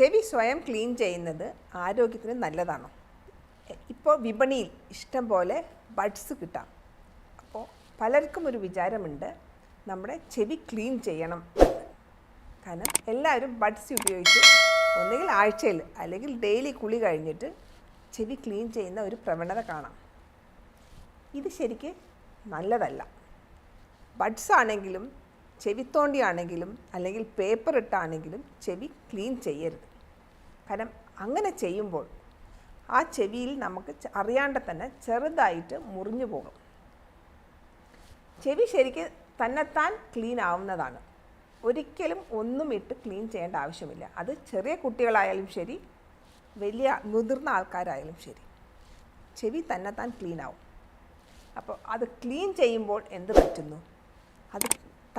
ചെവി സ്വയം ക്ലീൻ ചെയ്യുന്നത് ആരോഗ്യത്തിന് നല്ലതാണോ? ഇപ്പോൾ വിപണിയിൽ ഇഷ്ടം പോലെ ബഡ്സ് കിട്ടാം. അപ്പോൾ പലർക്കും ഒരു വിചാരമുണ്ട് നമ്മുടെ ചെവി ക്ലീൻ ചെയ്യണം കാരണം എല്ലാവരും ബഡ്സ് ഉപയോഗിച്ച് ഒന്നുകിൽ ആഴ്ചയിൽ അല്ലെങ്കിൽ ഡെയിലി കുളി കഴിഞ്ഞിട്ട് ചെവി ക്ലീൻ ചെയ്യുന്ന ഒരു പ്രവണത കാണാം. ഇത് ശരിക്ക് നല്ലതല്ല. ബഡ്സ് ആണെങ്കിലും ചെവിത്തോണ്ടിയാണെങ്കിലും അല്ലെങ്കിൽ പേപ്പർ ഇട്ടാണെങ്കിലും ചെവി ക്ലീൻ ചെയ്യരുത്. കാരണം അങ്ങനെ ചെയ്യുമ്പോൾ ആ ചെവിയിൽ നമുക്ക് അറിയാണ്ട് തന്നെ ചെറുതായിട്ട് മുറിഞ്ഞു പോകും. ചെവി ശരിക്ക് തന്നെത്താൻ ക്ലീൻ ആവുന്നതാണ്. ഒരിക്കലും ഒന്നും ഇട്ട് ക്ലീൻ ചെയ്യേണ്ട ആവശ്യമില്ല. അത് ചെറിയ കുട്ടികളായാലും ശരി വലിയ മുതിർന്ന ആൾക്കാരായാലും ശരി. ചെവി തന്നെത്താൻ ക്ലീൻ ആവും. അപ്പോൾ അത് ക്ലീൻ ചെയ്യുമ്പോൾ എന്ത് പറ്റുന്നു? അത്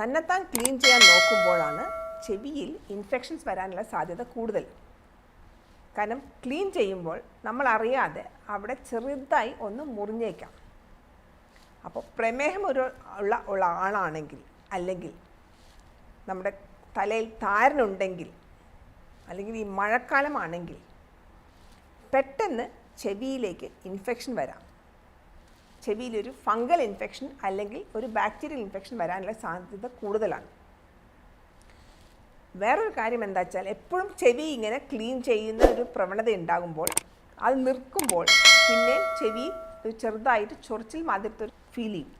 തന്നെത്താൻ ക്ലീൻ ചെയ്യാൻ നോക്കുമ്പോഴാണ് ചെവിയിൽ ഇൻഫെക്ഷൻസ് വരാനുള്ള സാധ്യത കൂടുതൽ. കാരണം ക്ലീൻ ചെയ്യുമ്പോൾ നമ്മൾ അറിയാതെ അവിടെ ചെറുതായി ഒന്ന് മുറിഞ്ഞേക്കാം. അപ്പോൾ പ്രമേഹം ഒരു ഉള്ള ഉള്ള ആളാണെങ്കിൽ അല്ലെങ്കിൽ നമ്മുടെ തലയിൽ താരനുണ്ടെങ്കിൽ അല്ലെങ്കിൽ ഈ മഴക്കാലമാണെങ്കിൽ പെട്ടെന്ന് ചെവിയിലേക്ക് ഇൻഫെക്ഷൻ വരാം. ചെവിയിലൊരു ഫംഗൽ ഇൻഫെക്ഷൻ അല്ലെങ്കിൽ ഒരു ബാക്ടീരിയൽ ഇൻഫെക്ഷൻ വരാനുള്ള സാധ്യത കൂടുതലാണ്. വേറൊരു കാര്യം എന്താ വെച്ചാൽ എപ്പോഴും ചെവി ഇങ്ങനെ ക്ലീൻ ചെയ്യുന്ന ഒരു പ്രവണത ഉണ്ടാകുമ്പോൾ അത് നിൽക്കുമ്പോൾ പിന്നെ ചെവി ചെറുതായിട്ട് ചൊറിച്ചിൽ മാതിരത്തെ ഒരു ഫീൽ ചെയ്യും.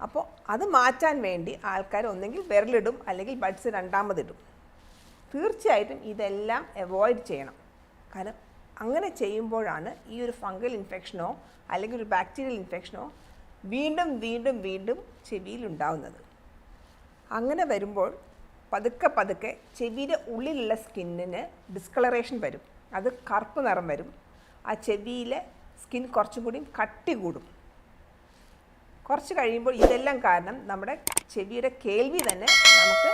അപ്പോൾ അത് മാറ്റാൻ വേണ്ടി ആൾക്കാർ ഒന്നെങ്കിൽ വിരലിടും അല്ലെങ്കിൽ ബഡ്സ് രണ്ടാമതിടും തീർച്ചയായിട്ടും ഇതെല്ലാം അവോയ്ഡ് ചെയ്യണം. കാരണം അങ്ങനെ ചെയ്യുമ്പോഴാണ് ഈ ഒരു ഫംഗൽ ഇൻഫെക്ഷനോ അല്ലെങ്കിൽ ഒരു ബാക്ടീരിയൽ ഇൻഫെക്ഷനോ വീണ്ടും വീണ്ടും വീണ്ടും ചെവിയിൽ ഉണ്ടാവുന്നത്. അങ്ങനെ വരുമ്പോൾ പതുക്കെ പതുക്കെ ചെവിയുടെ ഉള്ളിലുള്ള സ്കിന്നിന് ഡിസ്കളറേഷൻ വരും. അത് കറുപ്പ് നിറം വരും. ആ ചെവിയിലെ സ്കിൻ കുറച്ചും കൂടി കട്ടി കൂടും. കുറച്ച് കഴിയുമ്പോൾ ഇതെല്ലാം കാരണം നമ്മുടെ ചെവിയുടെ കേൾവി തന്നെ നമുക്ക്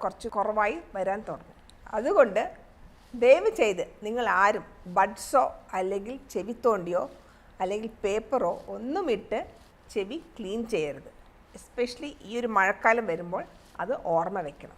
കുറച്ച് കുറവായി വരാൻ തുടങ്ങും. അതുകൊണ്ട് ദയവ് ചെയ്ത് നിങ്ങൾ ആരും ബഡ്സോ അല്ലെങ്കിൽ ചെവിത്തോണ്ടിയോ അല്ലെങ്കിൽ പേപ്പറോ ഒന്നും ഇട്ട് ചെവി ക്ലീൻ ചെയ്യരുത്. എസ്പെഷ്യലി ഈ ഒരു മഴക്കാലം വരുമ്പോൾ അത് ഓർമ്മ വയ്ക്കണം